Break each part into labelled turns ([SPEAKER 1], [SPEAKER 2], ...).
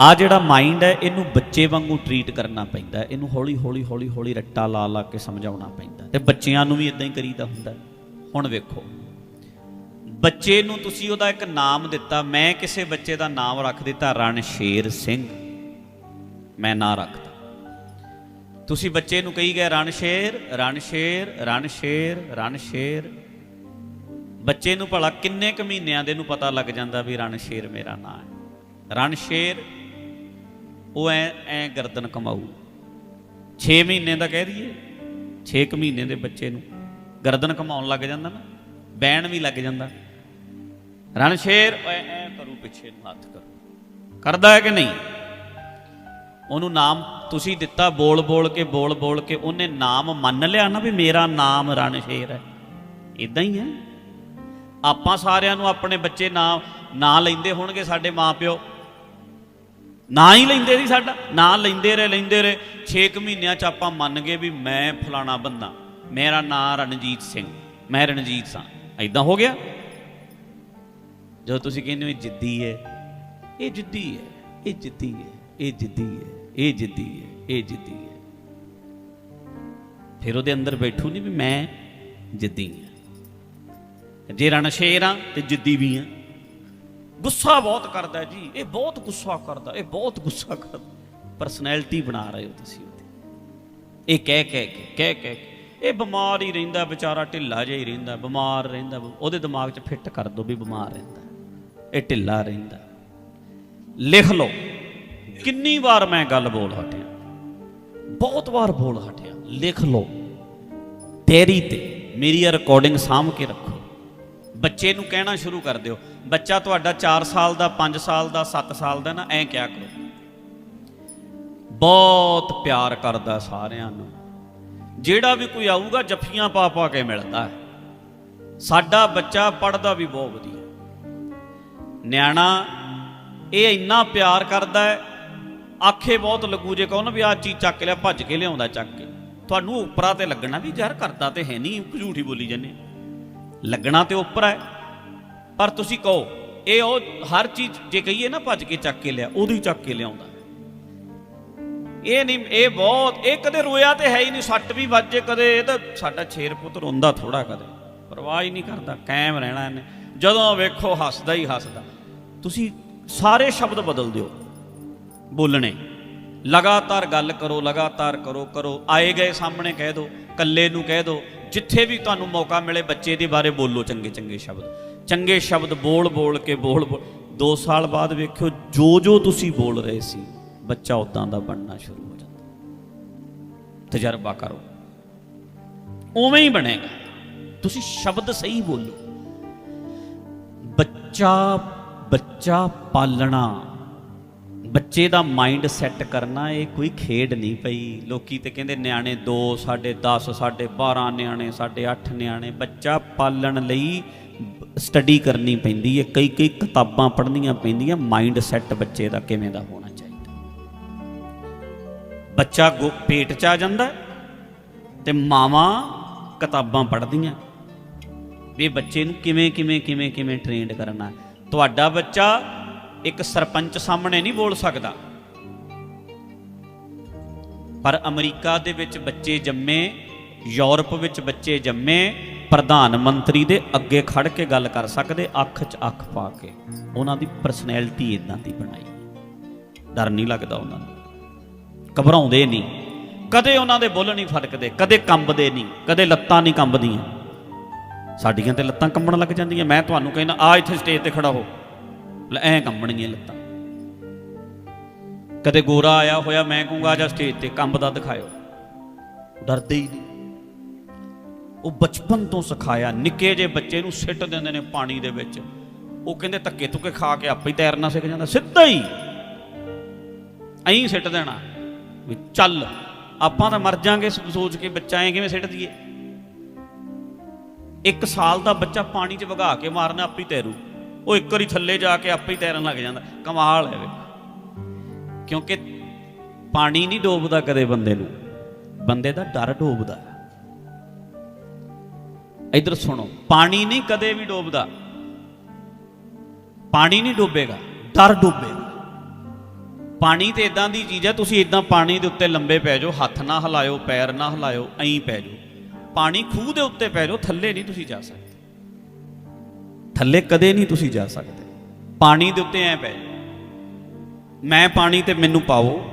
[SPEAKER 1] ਆ ਜਿਹੜਾ ਮਾਈਂਡ ਹੈ, ਇਹਨੂੰ ਬੱਚੇ ਵਾਂਗੂ ਟਰੀਟ ਕਰਨਾ ਪੈਂਦਾ ਇਹਨੂੰ ਹੌਲੀ ਹੌਲੀ ਹੌਲੀ ਹੌਲੀ ਰੱਟਾ ਲਾ ਲਾ ਕੇ ਸਮਝਾਉਣਾ ਪੈਂਦਾ ਹੈ। ਤੇ ਬੱਚਿਆਂ ਨੂੰ ਵੀ ਇਦਾਂ ਹੀ ਕਰੀਦਾ ਹੁੰਦਾ ਹੁਣ ਵੇਖੋ, ਬੱਚੇ ਨੂੰ ਤੁਸੀਂ ਉਹਦਾ ਇੱਕ ਨਾਮ ਦਿੱਤਾ। ਮੈਂ ਕਿਸੇ ਬੱਚੇ ਦਾ ਨਾਮ ਰੱਖ ਦਿੱਤਾ, ਰਣਸ਼ੇਰ ਸਿੰਘ। ਮੈਂ ਨਾ ਰੱਖਦਾ। ਤੁਸੀਂ ਬੱਚੇ ਨੂੰ ਕਹੀ ਗਏ, ਰਣਸ਼ੇਰ ਰਣਸ਼ੇਰ ਰਣਸ਼ੇਰ ਰਣਸ਼ੇਰ। ਬੱਚੇ ਨੂੰ ਭਲਾ ਕਿੰਨੇ ਕੁ ਮਹੀਨਿਆਂ ਦੇ ਨੂੰ ਪਤਾ ਲੱਗ ਜਾਂਦਾ ਵੀ ਰਣਸ਼ੇਰ ਮੇਰਾ ਨਾਂ ਹੈ। ਰਣਸ਼ੇਰ ਉਹ ਐ ਐ ਗਰਦਨ ਕਮਾਊ 6 ਮਹੀਨੇ ਦਾ ਕਹਿ ਦਈਏ 6 ਕੁ ਮਹੀਨੇ ਦੇ ਬੱਚੇ ਨੂੰ। ਗਰਦਨ ਕਮਾਉਣ ਲੱਗ ਜਾਂਦਾ ਨਾ ਬੈਣ ਵੀ ਲੱਗ ਜਾਂਦਾ। ਰਣਸ਼ੇਰ ਐ ਐ ਕਰੂ, ਪਿੱਛੇ ਨੂੰ ਹੱਥ ਕਰੂ। ਕਰਦਾ ਹੈ ਕਿ ਨਹੀਂ? ਉਹਨੂੰ ਨਾਮ ਤੁਸੀਂ ਦਿੱਤਾ ਬੋਲ ਬੋਲ ਕੇ, ਬੋਲ ਬੋਲ ਕੇ, ਉਹਨੇ ਨਾਮ ਮੰਨ ਲਿਆ ਨਾ ਵੀ ਮੇਰਾ ਨਾਮ ਰਣਸ਼ੇਰ ਹੈ। ਇਦਾਂ ਹੀ ਹੈ। ਆਪਾਂ ਸਾਰਿਆਂ ਨੂੰ ਆਪਣੇ ਬੱਚੇ ਨਾਂ ਨਾਂ ਲੈਂਦੇ ਹੋਣਗੇ ਸਾਡੇ ਮਾਪਿਓ ਨਾ ਹੀ ਲੈਂਦੇ ਸੀ ਸਾਡਾ, ਨਾ ਲੈਂਦੇ ਰਹੇ ਲੈਂਦੇ ਰਹੇ। 6 ਮਹੀਨਿਆਂ ਚ ਆਪਾਂ ਮੰਨ ਗਏ ਵੀ ਮੈਂ ਫਲਾਣਾ ਬੰਦਾ, ਮੇਰਾ ਨਾਂ ਰਣਜੀਤ ਸਿੰਘ, ਮੈਂ ਰਣਜੀਤ ਸਾਂ। ਐਦਾਂ ਹੋ ਗਿਆ? ਜਦੋਂ ਤੁਸੀਂ ਕਹਿੰਦੇ ਹੋ ਇਹ ਜਿੱਦੀ ਹੈ, ਇਹ ਜਿੱਦੀ ਹੈ, ਇਹ ਜਿੱਦੀ ਹੈ, ਇਹ ਜਿੱਦੀ ਹੈ, ਇਹ ਜਿੱਦੀ ਹੈ, ਇਹ ਜਿੱਦੀ ਹੈ। ਫਿਰ ਉਹਦੇ ਅੰਦਰ ਬੈਠੂ ਨਹੀਂ ਵੀ ਮੈਂ ਜਿੱਦੀ ਹਾਂ। ਜੇ ਰਣਸ਼ੇਰ ਆ ਤੇ ਜਿੱਦੀ ਵੀ ਆ ਗੁੱਸਾ ਬਹੁਤ ਕਰਦਾ ਜੀ, ਇਹ ਬਹੁਤ ਗੁੱਸਾ ਕਰਦਾ, ਇਹ ਬਹੁਤ ਗੁੱਸਾ ਕਰਦਾ। ਪਰਸਨੈਲਿਟੀ ਬਣਾ ਰਹੇ ਹੋ ਤੁਸੀਂ ਇਹ ਕਹਿ ਕਹਿ ਕੇ, ਕਹਿ ਕਹਿ ਕੇ। ਇਹ ਬਿਮਾਰ ਹੀ ਰਹਿੰਦਾ, ਵਿਚਾਰਾ ਢਿੱਲਾ ਜਿਹਾ ਹੀ ਰਹਿੰਦਾ, ਬਿਮਾਰ ਰਹਿੰਦਾ। ਉਹਦੇ ਦਿਮਾਗ 'ਚ ਫਿੱਟ ਕਰ ਦੋ ਵੀ ਬਿਮਾਰ ਰਹਿੰਦਾ। ਇਹ ਢਿੱਲਾ ਰਹਿੰਦਾ। ਲਿਖ ਲਓ, ਕਿੰਨੀ ਵਾਰ ਮੈਂ ਗੱਲ ਬੋਲ ਹਟਿਆ? ਬਹੁਤ ਵਾਰ ਬੋਲ ਹਟਿਆ। ਲਿਖ ਲਓ ਡੈਰੀ ਤੇ ਮੇਰੀ ਇਹ ਰਿਕਾਰਡਿੰਗ ਸਾਂਭ ਕੇ ਰੱਖੋ। ਬੱਚੇ ਨੂੰ ਕਹਿਣਾ ਸ਼ੁਰੂ ਕਰ ਦਿਓ ਬੱਚਾ ਤੁਹਾਡਾ 4 ਸਾਲ ਦਾ 5 ਸਾਲ ਦਾ 7 ਸਾਲ ਦਾ ਨਾ, ਐਂ ਕਿਆ ਕਰੋ। ਬਹੁਤ ਪਿਆਰ ਕਰਦਾ ਸਾਰਿਆਂ ਨੂੰ। ਜਿਹੜਾ ਵੀ ਕੋਈ ਆਊਗਾ, ਜੱਫੀਆਂ ਪਾ ਪਾ ਕੇ ਮਿਲਦਾ ਹੈ। ਸਾਡਾ ਬੱਚਾ ਪੜਦਾ ਵੀ ਬਹੁਤ ਵਧੀਆ। ਨਿਆਣਾ, ਇਹ ਇੰਨਾ ਪਿਆਰ ਕਰਦਾ ਹੈ, ਆਖੇ ਬਹੁਤ ਲੱਗੂ ਜੇ ਕਹੋ ਨਾ ਵੀ ਆਹ ਚੀਜ਼ ਚੱਕ ਲਿਆ, ਭੱਜ ਕੇ ਲਿਆਉਂਦਾ ਚੱਕ ਕੇ। ਤੁਹਾਨੂੰ ਉਪਰਾ ਤੇ ਲੱਗਣਾ ਵੀ ਯਾਰ ਕਰਦਾ ਤੇ ਹੈ ਨਹੀਂ ਝੂਠੀ ਬੋਲੀ ਜਾਂਦੇ। ਲੱਗਣਾ ਤੇ ਉੱਪਰ ਹੈ। ਪਰ ਤੁਸੀਂ ਕਹੋ, ਇਹ ਉਹ ਹਰ ਚੀਜ਼ ਜੇ ਕਹੀਏ ਨਾ ਭੱਜ ਕੇ ਚੱਕ ਕੇ ਲਿਆ ਉਹਦੀ ਚੱਕ ਕੇ ਲਿਆਉਂਦਾ। ਇਹ ਨਹੀਂ, ਇਹ ਬਹੁਤ, ਇਹ ਕਦੇ ਰੋਇਆ ਤੇ ਹੈ ਹੀ ਨਹੀਂ, ਸੱਟ ਵੀ ਵੱਜੇ ਕਦੇ, ਇਹ ਤਾਂ ਸਾਡਾ ਛੇਰ ਪੁੱਤ ਰੋਂਦਾ ਥੋੜਾ ਕਦੇ, ਪਰਵਾਹ ਹੀ ਨਹੀਂ ਕਰਦਾ, ਕਾਇਮ ਰਹਿਣਾ ਇਹਨੇ, ਜਦੋਂ ਵੇਖੋ ਹੱਸਦਾ ਹੀ ਹੱਸਦਾ। ਤੁਸੀਂ ਸਾਰੇ ਸ਼ਬਦ ਬਦਲ ਦਿਓ, ਬੋਲਣੇ, ਲਗਾਤਾਰ ਗੱਲ ਕਰੋ, ਲਗਾਤਾਰ ਕਰੋ ਕਰੋ, ਆਏ ਗਏ ਸਾਹਮਣੇ ਕਹਿ ਦਿਓ ਕੱਲੇ ਨੂੰ ਕਹਿ ਦਿਓ ਜਿੱਥੇ ਵੀ ਤੁਹਾਨੂੰ ਮੌਕਾ ਮਿਲੇ ਬੱਚੇ ਦੇ ਬਾਰੇ ਬੋਲੋ ਚੰਗੇ ਚੰਗੇ ਸ਼ਬਦ। ਚੰਗੇ ਸ਼ਬਦ ਬੋਲ ਬੋਲ ਕੇ ਬੋਲ ਬੋਲ। 2 ਸਾਲ ਬਾਅਦ ਵੇਖਿਓ, ਜੋ ਜੋ ਤੁਸੀਂ ਬੋਲ ਰਹੇ ਸੀ, ਬੱਚਾ ਉਦਾਂ ਦਾ ਬਣਨਾ ਸ਼ੁਰੂ ਹੋ ਜਾਂਦਾ। ਤਜਰਬਾ ਕਰੋ। ਉਵੇਂ ਹੀ ਬਣੇਗਾ। ਤੁਸੀਂ ਸ਼ਬਦ ਸਹੀ ਬੋਲੋ। ਬੱਚਾ ਬੱਚਾ ਪਾਲਣਾ। ਬੱਚੇ ਦਾ ਮਾਈਂਡ ਸੈੱਟ ਕਰਨਾ, ਇਹ ਕੋਈ ਖੇਡ ਨਹੀਂ ਪਈ। ਲੋਕੀ ਤੇ ਕਹਿੰਦੇ ਨਿਆਣੇ 2 ਸਾਡੇ 10 ਸਾਡੇ 12 ਨਿਆਣੇ, ਸਾਡੇ 8 ਨਿਆਣੇ। ਬੱਚਾ ਪਾਲਣ ਲਈ ਸਟੱਡੀ ਕਰਨੀ ਪੈਂਦੀ ਹੈ, ਕਈ ਕਈ ਕਿਤਾਬਾਂ ਪੜ੍ਹਨੀਆਂ ਪੈਂਦੀਆਂ ਮਾਈਂਡ ਸੈੱਟ ਬੱਚੇ ਦਾ ਕਿਵੇਂ ਦਾ ਹੋਣਾ ਚਾਹੀਦਾ? ਬੱਚਾ ਗੋ- ਪੇਟ 'ਚ ਆ ਜਾਂਦਾ ਹੈ ਤੇ ਮਾਵਾਂ ਕਿਤਾਬਾਂ ਪੜ੍ਹਦੀਆਂ ਵੀ ਬੱਚੇ ਨੂੰ ਕਿਵੇਂ ਕਿਵੇਂ ਕਿਵੇਂ ਕਿਵੇਂ ਟ੍ਰੇਨਡ ਕਰਨਾ ਤੁਹਾਡਾ ਬੱਚਾ ਇੱਕ ਸਰਪੰਚ ਸਾਹਮਣੇ ਨਹੀਂ ਬੋਲ ਸਕਦਾ। ਪਰ ਅਮਰੀਕਾ ਦੇ ਵਿੱਚ ਬੱਚੇ ਜੰਮੇ, ਯੂਰਪ ਵਿੱਚ ਬੱਚੇ ਜੰਮੇ ਪ੍ਰਧਾਨ ਮੰਤਰੀ ਦੇ ਅੱਗੇ ਖੜ ਕੇ ਗੱਲ ਕਰ ਸਕਦੇ, ਅੱਖ 'ਚ ਅੱਖ ਪਾ ਕੇ। ਉਹਨਾਂ ਦੀ ਪਰਸਨੈਲਿਟੀ ਇਦਾਂ ਦੀ ਬਣਾਈ। ਡਰ ਨਹੀਂ ਲੱਗਦਾ ਉਹਨਾਂ ਨੂੰ। ਘਬਰਾਉਂਦੇ ਨਹੀਂ। ਕਦੇ ਉਹਨਾਂ ਦੇ ਬੁੱਲ ਨਹੀਂ ਫਟਕਦੇ ਕਦੇ ਕੰਬਦੇ ਨਹੀਂ, ਕਦੇ ਲੱਤਾਂ ਨਹੀਂ ਕੰਬਦੀਆਂ। ਸਾਡੀਆਂ ਤੇ ਲੱਤਾਂ ਕੰਬਣ ਲੱਗ ਜਾਂਦੀਆਂ। ਮੈਂ ਤੁਹਾਨੂੰ ਕਹਿੰਦਾ, ਆ ਇੱਥੇ ਸਟੇਜ ਤੇ ਖੜਾ ਹੋ। ਲੈ, ਐ ਕੰਬਣਗੀਆਂ ਲੱਤਾਂ। ਕਦੇ ਗੋਰਾ ਆਇਆ ਹੋਇਆ, ਮੈਂ ਕਹੂੰਗਾ, ਆ ਜਾ ਸਟੇਜ ਤੇ ਕੰਬਦਾ ਦਿਖਾਇਓ। ਡਰਦੇ ਹੀ ਨਹੀਂ। ਉਹ ਬਚਪਨ ਤੋਂ ਸਿਖਾਇਆ। ਨਿੱਕੇ ਜੇ ਬੱਚੇ ਨੂੰ ਸਿੱਟ ਦਿੰਦੇ ਨੇ ਪਾਣੀ ਦੇ ਵਿੱਚ। ਉਹ ਕਹਿੰਦੇ ਧੱਕੇ ਧੁੱਕੇ ਖਾ ਕੇ ਆਪੇ ਹੀ ਤੈਰਨਾ ਸਿੱਖ ਜਾਂਦਾ। ਸਿੱਧਾ ਹੀ। ਐਂ ਸਿੱਟ ਦੇਣਾ ਵੀ ਚੱਲ, ਆਪਾਂ ਤਾਂ ਮਰ ਜਾਾਂਗੇ ਸੋਚ ਕੇ ਬੱਚਾ ਐ ਕਿਵੇਂ ਸਿੱਟ ਦਈਏ? ਇੱਕ ਸਾਲ ਦਾ ਬੱਚਾ ਪਾਣੀ 'ਚ ਵਗਾ ਕੇ ਮਾਰਨਾ, ਆਪੇ ਤੈਰੂ। ਉਹ ਇੱਕ ਵਾਰੀ ਥੱਲੇ ਜਾ ਕੇ ਆਪੇ ਹੀ ਤੈਰਨ ਲੱਗ ਜਾਂਦਾ। ਕਮਾਲ ਹੈ ਵੇ। ਕਿਉਂਕਿ ਪਾਣੀ ਨਹੀਂ ਡੋਬਦਾ ਕਦੇ ਬੰਦੇ ਨੂੰ। ਬੰਦੇ ਦਾ ਡਰ ਡੋਬਦਾ। ਇਧਰ ਸੁਣੋ, ਪਾਣੀ ਨਹੀਂ ਕਦੇ ਵੀ ਡੋਬਦਾ। ਪਾਣੀ ਨਹੀਂ ਡੋਬੇਗਾ, ਡਰ ਡੋਬੇਗਾ। ਪਾਣੀ ਤੇ ਇਦਾਂ ਦੀ ਚੀਜ਼ ਹੈ ਤੁਸੀਂ ਇਦਾਂ ਪਾਣੀ ਦੇ ਉੱਤੇ ਲੰਬੇ ਪੈ ਜਾਓ, ਹੱਥ ਨਾ ਹਿਲਾਇਓ, ਪੈਰ ਨਾ ਹਿਲਾਇਓ, ਐਂ ਪੈ ਜਾਓ। ਪਾਣੀ ਖੂਹ ਦੇ ਉੱਤੇ ਪੈ ਜਾਓ, ਥੱਲੇ ਨਹੀਂ ਤੁਸੀਂ ਜਾ ਸਕਦੇ। ਥੱਲੇ ਕਦੇ ਨਹੀਂ ਤੁਸੀਂ ਜਾ ਸਕਦੇ। ਪਾਣੀ ਦੇ ਉੱਤੇ ਐ ਪੈ ਜਾਓ। ਮੈਂ ਪਾਣੀ ਤੇ ਮੈਨੂੰ ਪਾਓ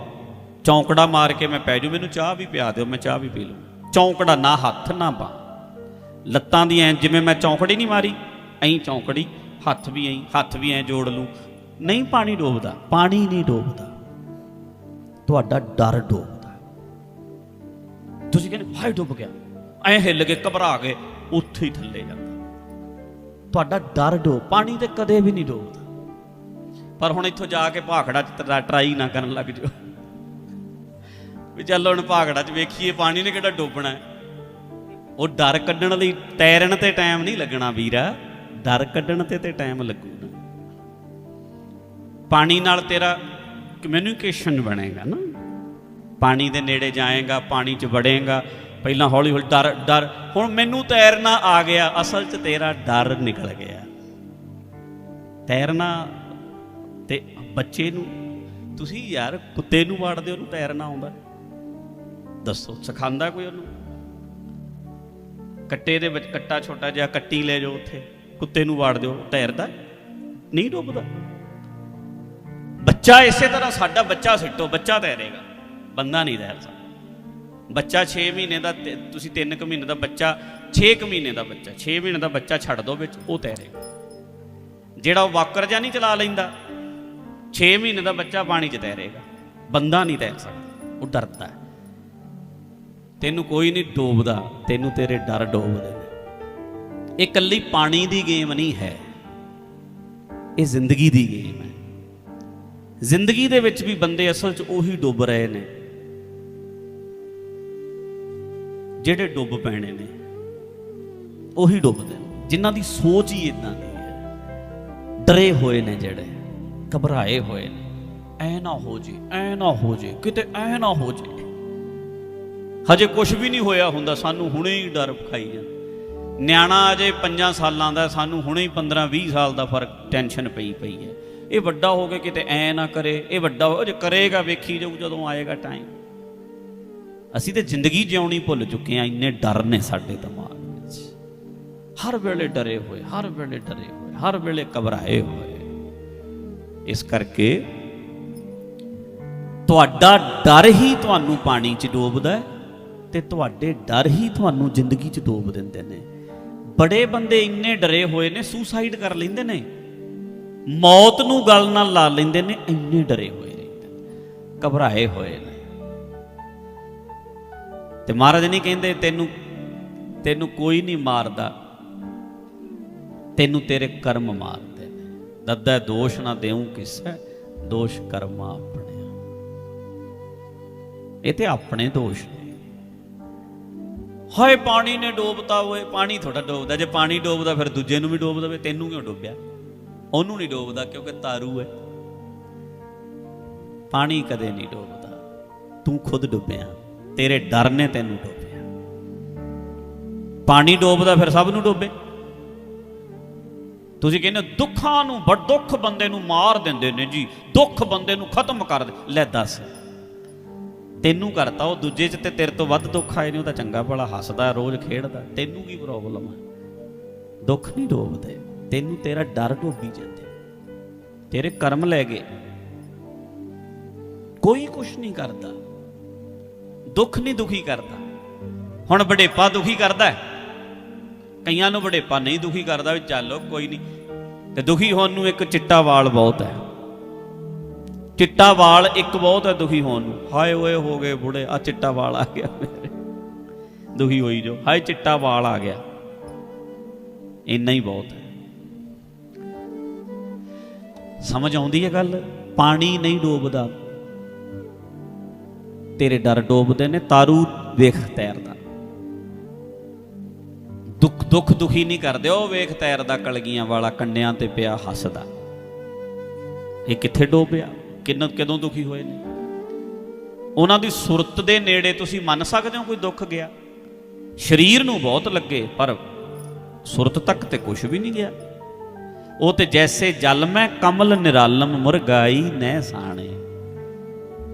[SPEAKER 1] ਚੌਂਕੜਾ ਮਾਰ ਕੇ ਮੈਂ ਪੈ ਜਾਊ, ਮੈਨੂੰ ਚਾਹ ਵੀ ਪਿਆ ਦਿਓ, ਮੈਂ ਚਾਹ ਵੀ ਪੀ ਲਵਾਂ ਚੌਂਕੜਾ ਨਾ, ਹੱਥ ਨਾ ਪਾ। ਲੱਤਾਂ ਦੀ ਐ, ਜਿਵੇਂ ਮੈਂ ਚੌਂਕੜੀ ਨਹੀਂ ਮਾਰੀ, ਐਂ ਚੌਂਕੜੀ, ਹੱਥ ਵੀ ਐਂ, ਹੱਥ ਵੀ ਐਂ ਜੋੜ ਲੂੰ ਨਹੀਂ ਪਾਣੀ ਡੋਬਦਾ, ਪਾਣੀ ਨਹੀਂ ਡੋਬਦਾ। ਤੁਹਾਡਾ ਡਰ ਡੋਬਦਾ। ਤੁਸੀਂ ਕਹਿੰਦੇ, ਹਾਏ, ਡੁੱਬ ਗਿਆ। ਐ ਹਿੱਲ ਕੇ, ਘਬਰਾ ਕੇ, ਉੱਥੇ ਹੀ ਥੱਲੇ ਜਾਂਦਾ। ਤੁਹਾਡਾ ਡਰ ਡੋ ਪਾਣੀ ਤੇ ਕਦੇ ਵੀ ਨਹੀਂ ਡੋਬਦਾ। ਪਰ ਹੁਣ ਇੱਥੋਂ ਜਾ ਕੇ ਭਾਖੜਾ ਚ ਟਰਾਈ ਨਾ ਕਰਨ ਲੱਗ ਜਾਓ। ਵੀ ਚੱਲ ਹੁਣ ਭਾਖੜਾ ਚ ਵੇਖੀਏ, ਪਾਣੀ ਨੇ ਕਿਹੜਾ ਡੋਬਣਾ ਹੈ। ਉਹ ਡਰ ਕੱਢਣ ਲਈ ਤੈਰਨ ਤੇ ਟਾਈਮ ਨਹੀਂ ਲੱਗਣਾ ਵੀਰਾ। ਡਰ ਕੱਢਣ ਤੇ ਤੇ ਟਾਈਮ ਲੱਗੂਗਾ ਪਾਣੀ ਨਾਲ ਤੇਰਾ ਕਮਿਊਨੀਕੇਸ਼ਨ ਬਣੇਗਾ ਨਾ। ਪਾਣੀ ਦੇ ਨੇੜੇ ਜਾਏਗਾ, ਪਾਣੀ 'ਚ ਵੜੇਗਾ। ਪਹਿਲਾਂ ਹੌਲੀ ਹੌਲੀ ਡਰ ਡਰ। ਹੁਣ ਮੈਨੂੰ ਤੈਰਨਾ ਆ ਗਿਆ। ਅਸਲ 'ਚ ਤੇਰਾ ਡਰ ਨਿਕਲ ਗਿਆ। ਤੈਰਨਾ ਤੇ ਬੱਚੇ ਨੂੰ, ਤੁਸੀਂ ਯਾਰ ਕੁੱਤੇ ਨੂੰ ਵਾੜਦੇ ਉਹਨੂੰ ਤੈਰਨਾ ਆਉਂਦਾ। ਦੱਸੋ, ਸਿਖਾਉਂਦਾ ਕੋਈ ਉਹਨੂੰ? ਕੱਟੇ ਦੇ ਵਿੱਚ ਕੱਟਾ ਛੋਟਾ ਜਿਹਾ ਕੱਟੀ ਲੈ ਜਾਓ ਉੱਥੇ, ਕੁੱਤੇ ਨੂੰ ਵਾੜ ਦਿਓ, ਤੈਰਦਾ ਨਹੀਂ ਡੁੱਬਦਾ। ਬੱਚਾ ਇਸੇ ਤਰ੍ਹਾਂ ਸਾਡਾ ਬੱਚਾ ਸਿੱਟੋ, ਬੱਚਾ ਤੈਰੇਗਾ। ਬੰਦਾ ਨਹੀਂ ਤੈਰ ਸਕਦਾ। ਬੱਚਾ 6 ਮਹੀਨੇ ਦਾ ਤੇ- ਤੁਸੀਂ 3 ਕੁ ਮਹੀਨੇ ਦਾ ਬੱਚਾ 6 ਕੁ ਮਹੀਨੇ ਦਾ ਬੱਚਾ 6 ਮਹੀਨੇ ਦਾ ਬੱਚਾ ਛੱਡ ਦੋ ਵਿੱਚ, ਉਹ ਤੈਰੇਗਾ। ਜਿਹੜਾ ਉਹ ਵਾਕਰ ਜਾਂ ਨਹੀਂ ਚਲਾ ਲੈਂਦਾ 6 ਮਹੀਨੇ ਦਾ ਬੱਚਾ ਪਾਣੀ 'ਚ ਤੈਰੇਗਾ। ਬੰਦਾ ਨਹੀਂ ਤੈਰ ਸਕਦਾ, ਉਹ ਡਰਦਾ ਹੈ। ਤੈਨੂੰ ਕੋਈ ਨਹੀਂ ਡੋਬਦਾ, ਤੈਨੂੰ ਤੇਰੇ ਡਰ ਡੋਬਦੇ ਨੇ। ਇਹ ਕੱਲੀ ਪਾਣੀ ਦੀ ਗੇਮ ਨਹੀਂ ਹੈ, ਇਹ ਜ਼ਿੰਦਗੀ ਦੀ ਗੇਮ ਹੈ। ਜ਼ਿੰਦਗੀ ਦੇ ਵਿੱਚ ਵੀ ਬੰਦੇ ਅਸਲ 'ਚ ਉਹੀ ਡੁੱਬ ਰਹੇ ਨੇ, ਜਿਹੜੇ ਡੁੱਬ ਪੈਣੇ ਨੇ, ਉਹੀ ਡੁੱਬਦੇ ਨੇ। ਜਿਨ੍ਹਾਂ ਦੀ ਸੋਚ ਹੀ ਇਦਾਂ ਦੀ ਹੈ। ਡਰੇ ਹੋਏ ਨੇ ਜਿਹੜੇ, ਘਬਰਾਏ ਹੋਏ ਨੇ। ਐ ਨਾ ਹੋ ਜੇ, ਐ ਨਾ ਹੋ ਜੇ, ਕਿਤੇ ਐ ਨਾ ਹੋ ਜੇ। ਹਜੇ ਕੁਝ ਵੀ ਨਹੀਂ ਹੋਇਆ ਹੁੰਦਾ, ਸਾਨੂੰ ਹੁਣੇ ਹੀ ਡਰ ਖਾਈ ਜਾਂਦਾ। ਨਿਆਣਾ ਅਜੇ 5 ਸਾਲਾਂ ਦਾ, ਸਾਨੂੰ ਹੁਣੇ ਹੀ 15 20 ਸਾਲ ਦਾ ਫ਼ਰਕ ਟੈਨਸ਼ਨ ਪਈ ਪਈ ਹੈ। ਇਹ ਵੱਡਾ ਹੋ ਕੇ ਕਿਤੇ ਐ ਨਾ ਕਰੇ, ਇਹ ਵੱਡਾ ਹੋ, ਜੇ ਕਰੇਗਾ, ਵੇਖੀ ਜਾਊ ਜਦੋਂ ਆਏਗਾ ਟਾਈਮ ਅਸੀਂ ਤੇ ਜ਼ਿੰਦਗੀ ਜਿਉਣੀ ਭੁੱਲ ਚੁੱਕੇ ਆ ਇੰਨੇ ਡਰ ਨੇ ਸਾਡੇ ਦਿਮਾਗ ਵਿੱਚ। ਹਰ ਵੇਲੇ ਡਰੇ ਹੋਏ, ਹਰ ਵੇਲੇ ਡਰੇ ਹੋਏ, ਹਰ ਵੇਲੇ ਘਬਰਾਏ ਹੋਏ। ਇਸ ਕਰਕੇ ਤੁਹਾਡਾ ਡਰ ਹੀ ਤੁਹਾਨੂੰ ਪਾਣੀ 'ਚ ਡੋਬਦਾ ਹੈ। ਤੇ ਤੁਹਾਡੇ ਡਰ ਹੀ ਤੁਹਾਨੂੰ ਜ਼ਿੰਦਗੀ 'ਚ ਡੋਬ ਦਿੰਦੇ ਨੇ। ਬੜੇ ਬੰਦੇ ਇੰਨੇ ਡਰੇ ਹੋਏ ਨੇ ਸੁਸਾਈਡ ਕਰ ਲੈਂਦੇ ਨੇ। ਮੌਤ ਨੂੰ ਗੱਲ ਨਾਲ ਲਾ ਲੈਂਦੇ ਨੇ, ਇੰਨੇ ਡਰੇ ਹੋਏ ਰਹਿੰਦੇ ਨੇ। ਘਬਰਾਏ ਹੋਏ ਨੇ। ਤੇ ਮਹਾਰਾਜ ਨਹੀਂ ਕਹਿੰਦੇ, ਤੈਨੂੰ ਤੈਨੂੰ ਕੋਈ ਨਹੀਂ ਮਾਰਦਾ। ਤੈਨੂੰ ਤੇਰੇ ਕਰਮ ਮਾਰਦੇ ਨੇ। ਦੱਦਾ ਦੋਸ਼ ਨਾ ਦੇਉ ਕਿਸੈ, ਦੋਸ਼ ਕਰਮਾ ਆਪਣੇ ਇਹ ਤੇ ਆਪਣੇ ਦੋਸ਼ ਨੇ। ਹਾਏ ਪਾਣੀ ਨੇ ਡੋਬਤਾ ਓਏ। ਪਾਣੀ ਥੋੜਾ ਡੋਬਦਾ। ਜੇ ਪਾਣੀ ਡੋਬਦਾ ਫਿਰ ਦੂਜੇ ਨੂੰ ਵੀ ਡੋਬ ਦੇਵੇ ਤੈਨੂੰ ਕਿਉਂ ਡੋਬਿਆ? ਉਹਨੂੰ ਨਹੀਂ ਡੋਬਦਾ ਕਿਉਂਕਿ ਤਾਰੂ ਹੈ ਪਾਣੀ ਕਦੇ ਨਹੀਂ ਡੋਬਦਾ। ਤੂੰ ਖੁਦ ਡੁੱਬਿਆ। ਤੇਰੇ ਡਰ ਨੇ ਤੈਨੂੰ ਡੋਬਿਆ। ਪਾਣੀ ਡੋਬਦਾ ਫਿਰ ਸਭ ਨੂੰ ਡੋਬੇ। ਤੁਸੀਂ ਕਹਿੰਦੇ ਹੋ, ਦੁੱਖਾਂ ਨੂੰ ਬੜ ਦੁੱਖ ਬੰਦੇ ਨੂੰ ਮਾਰ ਦਿੰਦੇ ਨੇ ਜੀ। ਦੁੱਖ ਬੰਦੇ ਨੂੰ ਖਤਮ ਕਰ ਦੇ। ਲੈ ਦੱਸ। ਤੈਨੂੰ ਕਰਤਾ, ਉਹ ਦੂਜੇ ਚ ਤੇ ਤੇਰੇ ਤੋਂ ਵੱਧ ਦੁੱਖ ਆਏ ਨੇ, ਉਹ ਤਾਂ ਚੰਗਾ ਭਲਾ ਹੱਸਦਾ, ਰੋਜ਼ ਖੇਡਦਾ। ਤੈਨੂੰ ਕੀ ਪ੍ਰੋਬਲਮ ਹੈ ਦੁੱਖ ਨਹੀਂ ਡੋਬਦੇ ਤੈਨੂੰ ਤੇਰਾ ਡਰ ਡੋਬੀ ਜਾਂਦੇ। ਤੇਰੇ ਕਰਮ ਲੈ ਗਏ। ਕੋਈ ਕੁਛ ਨਹੀਂ ਕਰਦਾ। ਦੁੱਖ ਨਹੀਂ ਦੁਖੀ ਕਰਦਾ। ਹੁਣ ਵਡੇਪਾ ਦੁਖੀ ਕਰਦਾ ਕਈਆਂ ਨੂੰ ਵਡੇਪਾ ਨਹੀਂ ਦੁਖੀ ਕਰਦਾ ਵੀ ਚੱਲੋ ਕੋਈ ਨਹੀਂ। ਤੇ ਦੁਖੀ ਹੋਣ ਨੂੰ ਇੱਕ ਚਿੱਟਾ ਵਾਲ ਬਹੁਤ ਹੈ। ਚਿੱਟਾ ਵਾਲ ਇੱਕ ਬਹੁਤ ਹੈ ਦੁਖੀ ਹੋਣ ਨੂੰ। ਹਾਏ ਓਏ ਹੋ ਗਏ ਬੁੜੇ, ਆ ਚਿੱਟਾ ਵਾਲ ਆ ਗਿਆ ਮੇਰੇ। ਦੁਖੀ ਹੋਈ ਜੋ। ਹਾਏ ਚਿੱਟਾ ਵਾਲ ਆ ਗਿਆ। ਇੰਨਾ ਹੀ ਬਹੁਤ ਹੈ। ਸਮਝ ਆਉਂਦੀ ਹੈ ਗੱਲ? ਪਾਣੀ ਨਹੀਂ ਡੋਬਦਾ। ਤੇਰੇ ਡਰ ਡੋਬਦੇ ਨੇ, ਤਾਰੂ ਵੇਖ ਤੈਰਦਾ। ਦੁੱਖ ਦੁੱਖ ਦੁਖੀ ਨਹੀਂ ਕਰਦੇ, ਉਹ ਵੇਖ ਤੈਰਦਾ, ਕਲਗੀਆਂ ਵਾਲਾ ਕੰਨਿਆਂ ਤੇ ਪਿਆ ਹੱਸਦਾ। ਇਹ ਕਿੱਥੇ ਡੋਬਿਆ? ਕਿੰਨ ਕਦੋਂ ਦੁਖੀ ਹੋਏ ਨੇ? ਉਹਨਾਂ ਦੀ ਸੁਰਤ ਦੇ ਨੇੜੇ ਤੁਸੀਂ ਮੰਨ ਸਕਦੇ ਹੋ ਕੋਈ ਦੁੱਖ ਗਿਆ? ਸਰੀਰ ਨੂੰ ਬਹੁਤ ਲੱਗੇ, ਪਰ ਸੁਰਤ ਤੱਕ ਤੇ ਕੁਝ ਵੀ ਨਹੀਂ ਗਿਆ। ਉਹ ਤੇ ਜੈਸੇ ਜਲ ਮੈਂ ਕਮਲ ਨਿਰਾਲਮ, ਮੁਰਗਾਈ ਨੈ ਸਾਣੇ।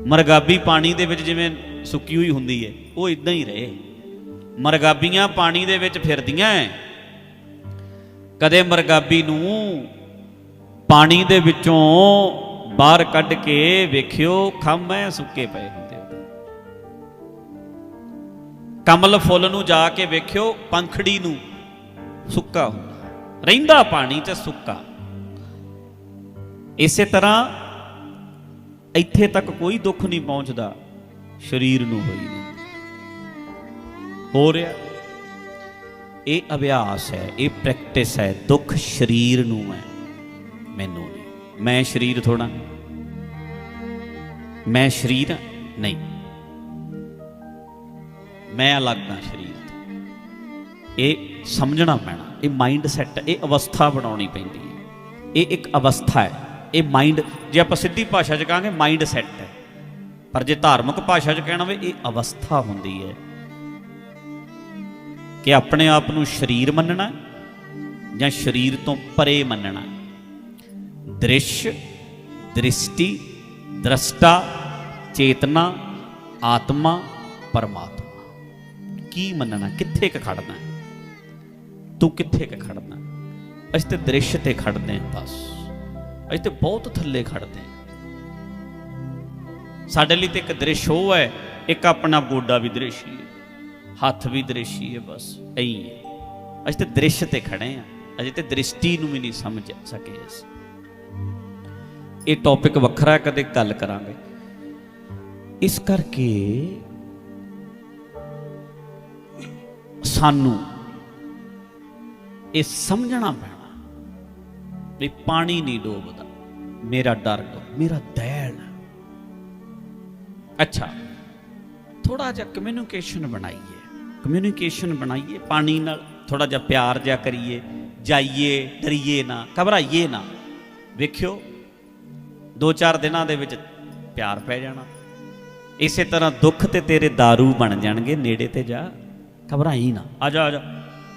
[SPEAKER 1] ਮਰਗਾਬੀ ਪਾਣੀ ਦੇ ਵਿੱਚ ਜਿਵੇਂ ਸੁੱਕੀ ਹੋਈ ਹੁੰਦੀ ਹੈ ਉਹ ਇਦਾਂ ਹੀ ਰਹੇ। ਮਰਗਾਬੀਆਂ ਪਾਣੀ ਦੇ ਵਿੱਚ ਫਿਰਦੀਆਂ ਐ। ਕਦੇ ਮਰਗਾਬੀ ਨੂੰ ਪਾਣੀ ਦੇ ਵਿੱਚੋਂ ਬਾਹਰ ਕੱਢ ਕੇ ਵੇਖਿਓ, ਖੰਭੇ ਸੁੱਕੇ ਪਏ ਹੁੰਦੇ ਉਹਦੇ ਕਮਲ ਫੁੱਲ ਨੂੰ ਜਾ ਕੇ ਵੇਖਿਓ, ਪੰਖੜੀ ਨੂੰ ਸੁੱਕਾ ਹੁੰਦਾ। ਰਹਿੰਦਾ ਪਾਣੀ ਤੇ ਸੁੱਕਾ। ਇਸੇ ਤਰ੍ਹਾਂ ਇੱਥੇ ਤੱਕ ਕੋਈ ਦੁੱਖ ਨਹੀਂ ਪਹੁੰਚਦਾ, ਸਰੀਰ ਨੂੰ ਹੋਈ ਹੋ ਰਿਹਾ ਇਹ ਅਭਿਆਸ ਹੈ, ਇਹ ਪ੍ਰੈਕਟਿਸ ਹੈ, ਦੁੱਖ ਸਰੀਰ ਨੂੰ ਹੈ, ਮੈਨੂੰ ਨਹੀਂ। ਮੈਂ ਸਰੀਰ ਥੋੜਾ ਮੈਂ ਸਰੀਰ ਹਾਂ? ਨਹੀਂ। ਮੈਂ ਅਲੱਗ ਹਾਂ ਸਰੀਰ ਤੋਂ। ਇਹ ਸਮਝਣਾ ਪੈਣਾ, ਇਹ ਮਾਈਂਡ ਸੈਟ ਇਹ ਅਵਸਥਾ ਬਣਾਉਣੀ ਪੈਂਦੀ ਹੈ। ਇਹ ਇੱਕ ਅਵਸਥਾ ਹੈ। ਇਹ ਮਾਈਂਡ ਜੇ ਆਪਾਂ ਸਿੱਧੀ ਭਾਸ਼ਾ 'ਚ ਕਹਾਂਗੇ ਮਾਈਂਡ ਸੈਟ ਹੈ। ਪਰ ਜੇ ਧਾਰਮਿਕ ਭਾਸ਼ਾ 'ਚ ਕਹਿਣਾ ਹੋਵੇ, ਇਹ ਅਵਸਥਾ ਹੁੰਦੀ ਹੈ। ਕਿ ਆਪਣੇ ਆਪ ਨੂੰ ਸਰੀਰ ਮੰਨਣਾ ਜਾਂ ਸਰੀਰ ਤੋਂ ਪਰੇ ਮੰਨਣਾ। ਦ੍ਰਿਸ਼, ਦ੍ਰਿਸ਼ਟੀ, ਦ੍ਰਸ਼ਟਾ, ਚੇਤਨਾ, ਆਤਮਾ, ਪਰਮਾਤਮਾ। ਕੀ ਮੰਨਣਾ? ਕਿੱਥੇ ਕ ਖੜਨਾ ਤੂੰ ਕਿੱਥੇ ਕ ਖੜਨਾ ਅਸੀਂ ਤੇ ਦ੍ਰਿਸ਼ ਤੇ ਖੜਦੇ ਹਾਂ ਬਸ। ਅਸੀਂ ਤੇ ਬਹੁਤ ਥੱਲੇ ਖੜਦੇ ਹਾਂ। ਸਾਡੇ ਲਈ ਤੇ ਇੱਕ ਦ੍ਰਿਸ਼ ਉਹ ਹੈ, ਇੱਕ ਆਪਣਾ ਗੋਡਾ ਵੀ ਦ੍ਰਿਸ਼ੀ ਹੈ। ਹੱਥ ਵੀ ਦ੍ਰਿਸ਼ੀ ਹੈ ਬਸ ਐਂ ਹੈ। ਅਸੀਂ ਤੇ ਦ੍ਰਿਸ਼ ਤੇ ਖੜੇ ਹਾਂ। ਅਜੇ ਤੇ ਦ੍ਰਿਸ਼ਟੀ ਨੂੰ ਵੀ ਨਹੀਂ ਸਮਝ ਸਕੇ ਅਸੀਂ। ਇਹ ਟੌਪਿਕ ਵੱਖਰਾ ਕਦੇ ਗੱਲ ਕਰਾਂਗੇ। ਇਸ ਕਰਕੇ ਸਾਨੂੰ ਇਹ ਸਮਝਣਾ ਪੈਣਾ ਵੀ ਪਾਣੀ ਨਹੀਂ ਡੋਬਦਾ, ਮੇਰਾ ਡਰ ਡੋ, ਮੇਰਾ ਦੈਣ ਅੱਛਾ ਥੋੜਾ ਜਿਹਾ ਕਮਿਊਨੀਕੇਸ਼ਨ ਬਣਾਈਏ। ਕਮਿਊਨੀਕੇਸ਼ਨ ਬਣਾਈਏ ਪਾਣੀ ਨਾਲ ਥੋੜਾ ਜਿਹਾ ਪਿਆਰ ਜਿਹਾ ਕਰੀਏ, ਜਾਈਏ, ਡਰੀਏ ਨਾ, ਘਬਰਾਈਏ ਨਾ। ਵੇਖਿਓ ਦੋ ਚਾਰ ਦਿਨਾਂ ਦੇ ਵਿੱਚ ਪਿਆਰ ਪੈ ਜਾਣਾ ਇਸੇ ਤਰ੍ਹਾਂ ਦੁੱਖ ਤੇ ਤੇਰੇ दारू ਬਣ ਜਾਣਗੇ ਨੇੜੇ ਤੇ ਜਾ ਘਬਰਾਈ ਨਾ ਆ ਜਾ ਆ ਜਾ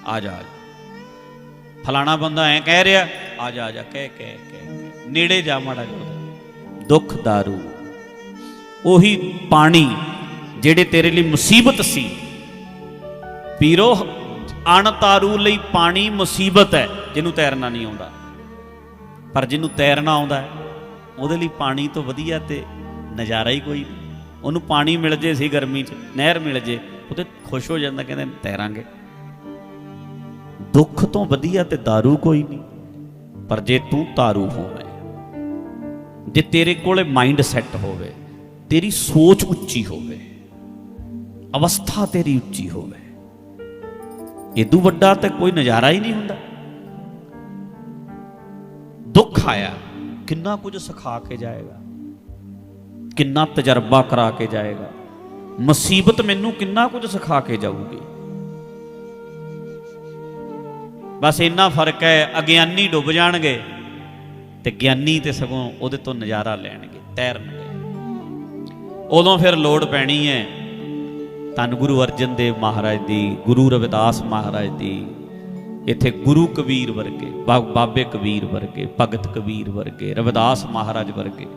[SPEAKER 1] ਆ ਜਾ ਆ ਜਾ ਫਲਾਣਾ ਬੰਦਾ ਐ ਕਹਿ ਰਿਹਾ ਆ ਜਾ ਆ ਜਾ ਕਹਿ ਕਹਿ ਕਹਿ ਕਹਿ। ਨੇੜੇ ਜਾ ਮਾੜਾ ਜਿਹਾ ਉਹਦੇ। ਦੁੱਖ दारू ਉਹੀ ਪਾਣੀ ਜਿਹੜੇ ਤੇਰੇ ਲਈ ਮੁਸੀਬਤ ਸੀ ਪੀਰੋ ਅਣ ਤਾਰੂ ਲਈ ਪਾਣੀ ਮੁਸੀਬਤ ਹੈ ਜਿਹਨੂੰ ਤੈਰਨਾ ਨਹੀਂ ਆਉਂਦਾ ਪਰ ਜਿਹਨੂੰ ਤੈਰਨਾ ਆਉਂਦਾ ਹੈ ਉਹਦੇ ਲਈ ਪਾਣੀ ਤੋਂ ਵਧੀਆ ਤੇ ਨਜ਼ਾਰਾ ਹੀ ਕੋਈ ਨਹੀਂ। ਉਹਨੂੰ ਪਾਣੀ ਮਿਲ ਜੇ ਸੀ ਗਰਮੀ 'ਚ, ਨਹਿਰ ਮਿਲ ਜੇ ਉਹ ਤੇ ਖੁਸ਼ ਹੋ ਜਾਂਦਾ, ਕਹਿੰਦੇ ਤੈਰਾਂਗੇ। ਦੁੱਖ ਤੋਂ ਵਧੀਆ ਤੇ दारू ਕੋਈ ਨਹੀਂ, ਪਰ ਜੇ ਤੂੰ ਤਾਰੂ ਹੋਵੇਂ, ਜੇ ਤੇਰੇ ਕੋਲੇ ਮਾਈਂਡ ਸੈੱਟ ਹੋਵੇ, ਤੇਰੀ ਸੋਚ ਉੱਚੀ ਹੋਵੇ, ਅਵਸਥਾ ਤੇਰੀ ਉੱਚੀ ਹੋਵੇ ਇਦੋਂ ਵੱਡਾ ਤੇ ਕੋਈ ਨਜ਼ਾਰਾ ਹੀ ਨਹੀਂ ਹੁੰਦਾ। ਦੁੱਖ ਆਇਆ। ਕਿੰਨਾ ਕੁਝ ਸਿਖਾ ਕੇ ਜਾਏਗਾ? ਕਿੰਨਾ ਤਜਰਬਾ ਕਰਾ ਕੇ ਜਾਏਗਾ? ਮੁਸੀਬਤ ਮੈਨੂੰ ਕਿੰਨਾ ਕੁਝ ਸਿਖਾ ਕੇ ਜਾਊਗੀ? ਬਸ ਇੰਨਾ ਫ਼ਰਕ ਹੈ, ਅਗਿਆਨੀ ਡੁੱਬ ਜਾਣਗੇ ਤੇ ਗਿਆਨੀ ਤੇ ਸਗੋਂ ਉਹਦੇ ਤੋਂ ਨਜ਼ਾਰਾ ਲੈਣਗੇ, ਤੈਰਨਗੇ। ਉਦੋਂ ਫਿਰ ਲੋੜ ਪੈਣੀ ਹੈ। ਧੰਨ ਗੁਰੂ ਅਰਜਨ ਦੇਵ ਮਹਾਰਾਜ ਦੀ, ਗੁਰੂ ਰਵਿਦਾਸ ਮਹਾਰਾਜ ਦੀ ਇੱਥੇ ਗੁਰੂ ਕਬੀਰ ਵਰਗੇ ਬਾਬੇ ਕਬੀਰ ਵਰਗੇ, ਭਗਤ ਕਬੀਰ ਵਰਗੇ, ਰਵਿਦਾਸ ਮਹਾਰਾਜ ਵਰਗੇ।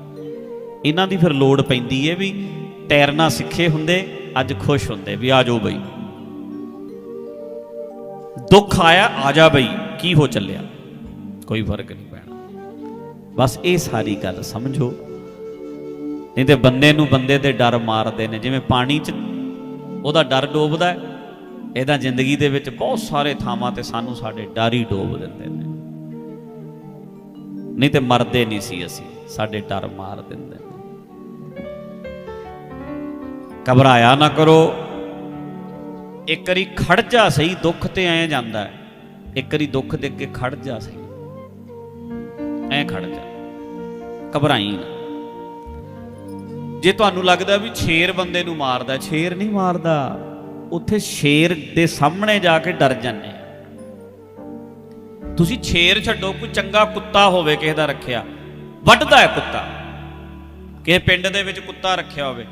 [SPEAKER 1] ਇਹਨਾਂ ਦੀ ਫਿਰ ਲੋੜ ਪੈਂਦੀ ਹੈ ਵੀ ਤੈਰਨਾ ਸਿੱਖੇ ਹੁੰਦੇ, ਅੱਜ ਖੁਸ਼ ਹੁੰਦੇ ਵੀ ਆ ਜਾਓ ਬਈ। ਦੁੱਖ ਆਇਆ, ਆ ਜਾ ਬਈ, ਕੀ ਹੋ ਚੱਲਿਆ? ਕੋਈ ਫ਼ਰਕ ਨਹੀਂ ਪੈਣਾ। ਬਸ ਇਹ ਸਾਰੀ ਗੱਲ ਸਮਝੋ। ਨਹੀਂ ਤੇ ਬੰਦੇ ਨੂੰ ਬੰਦੇ ਦੇ ਡਰ ਮਾਰਦੇ ਨੇ, ਜਿਵੇਂ ਪਾਣੀ 'ਚ ਉਹਦਾ ਡਰ ਡੋਬਦਾ ਹੈ ਇਹਦਾ ਜ਼ਿੰਦਗੀ ਦੇ ਵਿੱਚ ਬਹੁਤ ਸਾਰੇ ਥਾਵਾਂ ਤੇ ਸਾਨੂੰ ਸਾਡੇ ਡਰ ਹੀ ਡੋਬ ਦਿੰਦੇ ਨੇ। ਨਹੀਂ ਤੇ ਮਰਦੇ ਨਹੀਂ ਸੀ ਅਸੀਂ, ਸਾਡੇ ਡਰ ਮਾਰ ਦਿੰਦੇ ਨੇ। ਘਬਰਾਇਆ ਨਾ ਕਰੋ। ਇੱਕ ਵਾਰੀ ਖੜ ਜਾ ਸਹੀ, ਦੁੱਖ ਤੇ ਐ ਜਾਂਦਾ ਇੱਕ ਵਾਰੀ ਦੁੱਖ ਦੇ ਅੱਗੇ ਖੜ ਜਾ ਸਹੀ। ਐ ਖੜ ਜਾ। ਘਬਰਾਈ ਨਾ। ਜੇ ਤੁਹਾਨੂੰ ਲੱਗਦਾ ਵੀ ਸ਼ੇਰ ਬੰਦੇ ਨੂੰ ਮਾਰਦਾ, ਛੇਰ ਨਹੀਂ ਮਾਰਦਾ ਉੱਥੇ ਸ਼ੇਰ ਦੇ ਸਾਹਮਣੇ ਜਾ ਕੇ ਡਰ ਜਾਂਦੇ ਤੁਸੀਂ ਸ਼ੇਰ ਛੱਡੋ, ਕੋਈ ਚੰਗਾ ਕੁੱਤਾ ਹੋਵੇ, ਕਿਸੇ ਦਾ ਰੱਖਿਆ। ਵੱਢਦਾ ਹੈ ਕੁੱਤਾ। ਕਿਸੇ ਪਿੰਡ ਦੇ ਵਿੱਚ ਕੁੱਤਾ ਰੱਖਿਆ ਹੋਵੇ।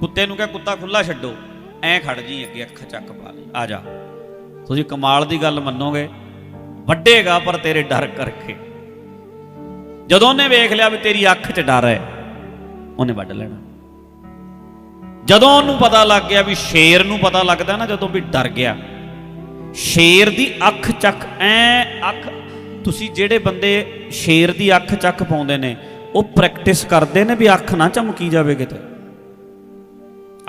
[SPEAKER 1] ਕੁੱਤੇ ਨੂੰ ਕਹੇ, ਕੁੱਤਾ ਖੁੱਲਾ ਛੱਡੋ। ਐ ਖੜ ਜੀ, ਅੱਗੇ ਅੱਖ ਚੱਕ ਪਾ ਲਈ। ਆ ਜਾ। ਤੁਸੀਂ ਕਮਾਲ ਦੀ ਗੱਲ ਮੰਨੋਗੇ। ਵੱਡੇਗਾ ਪਰ ਤੇਰੇ ਡਰ ਕਰਕੇ। ਜਦੋਂ ਉਹਨੇ ਵੇਖ ਲਿਆ ਵੀ ਤੇਰੀ ਅੱਖ 'ਚ ਡਰ ਹੈ, ਉਹਨੇ ਵੱਢ ਲੈਣਾ। ਜਦੋਂ ਉਹਨੂੰ ਪਤਾ ਲੱਗ ਗਿਆ ਵੀ ਸ਼ੇਰ ਨੂੰ ਪਤਾ ਲੱਗਦਾ ਨਾ ਜਦੋਂ ਵੀ ਡਰ ਗਿਆ, ਸ਼ੇਰ ਦੀ ਅੱਖ ਚੱਕ, ਐ ਅੱਖ, ਤੁਸੀਂ ਜਿਹੜੇ ਬੰਦੇ ਸ਼ੇਰ ਦੀ ਅੱਖ ਚੱਕ ਪਾਉਂਦੇ ਨੇ, ਉਹ ਪ੍ਰੈਕਟਿਸ ਕਰਦੇ ਨੇ ਵੀ ਅੱਖ ਨਾ ਚਮਕੀ ਜਾਵੇ ਕਿਤੇ।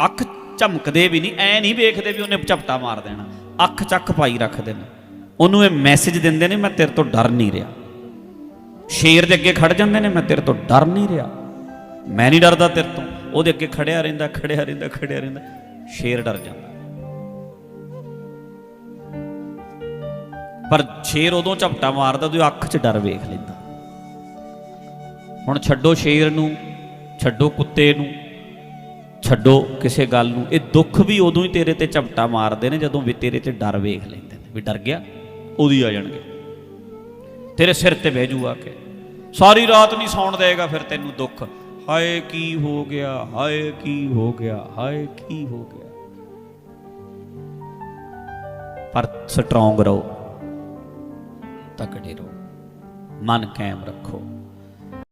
[SPEAKER 1] ਅੱਖ ਝਮਕਦੇ ਵੀ ਨਹੀਂ, ਐ ਨਹੀਂ ਵੇਖਦੇ ਵੀ ਉਹਨੇ ਝਪਟਾ ਮਾਰ ਦੇਣਾ। ਅੱਖ ਚੱਕ ਪਾਈ ਰੱਖਦੇ ਨੇ। ਉਹਨੂੰ ਇਹ ਮੈਸੇਜ ਦਿੰਦੇ ਨੇ, ਮੈਂ ਤੇਰੇ ਤੋਂ ਡਰ ਨਹੀਂ ਰਿਹਾ। ਸ਼ੇਰ ਦੇ ਅੱਗੇ ਖੜ ਜਾਂਦੇ ਨੇ, ਮੈਂ ਤੇਰੇ ਤੋਂ ਡਰ ਨਹੀਂ ਰਿਹਾ। ਮੈਂ ਨਹੀਂ ਡਰਦਾ ਤੇਰੇ ਤੋਂ। ਉਹਦੇ ਅੱਗੇ ਖੜਿਆ ਰਹਿੰਦਾ ਖੜਿਆ ਰਹਿੰਦਾ ਖੜਿਆ ਰਹਿੰਦਾ। ਸ਼ੇਰ ਡਰ ਜਾਂਦਾ। ਪਰ ਸ਼ੇਰ ਉਦੋਂ ਝਪਟਾ ਮਾਰਦਾ ਉਹਦੀ ਅੱਖ 'ਚ ਡਰ ਵੇਖ ਲੈਂਦਾ। ਹੁਣ ਛੱਡੋ ਸ਼ੇਰ ਨੂੰ, ਛੱਡੋ ਕੁੱਤੇ ਨੂੰ, ਛੱਡੋ ਕਿਸੇ ਗੱਲ ਨੂੰ। ਇਹ ਦੁੱਖ ਵੀ ਉਦੋਂ ਹੀ ਤੇਰੇ ਤੇ ਝਪਟਾ ਮਾਰਦੇ ਨੇ ਜਦੋਂ ਵੀ ਤੇਰੇ ਤੇ ਡਰ ਵੇਖ ਲੈਂਦੇ ਨੇ। ਵੀ ਡਰ ਗਿਆ, ਉਹਦੀ ਆ ਜਾਣਗੇ। ਤੇਰੇ ਸਿਰ ਤੇ ਬਹਿ ਜੂ ਆ ਕੇ। ਸਾਰੀ ਰਾਤ ਨਹੀਂ ਸੌਣ ਦੇਗਾ ਫਿਰ ਤੈਨੂੰ ਦੁੱਖ। ਹਾਏ ਕੀ ਹੋ ਗਿਆ, ਹਾਏ ਕੀ ਹੋ ਗਿਆ, ਹਾਏ ਕੀ ਹੋ ਗਿਆ। ਪਰ ਸਟਰੋਂਗ ਰਹੋ, ਤਕੜੇ ਰਹੋ, ਮਨ ਕਾਇਮ ਰੱਖੋ।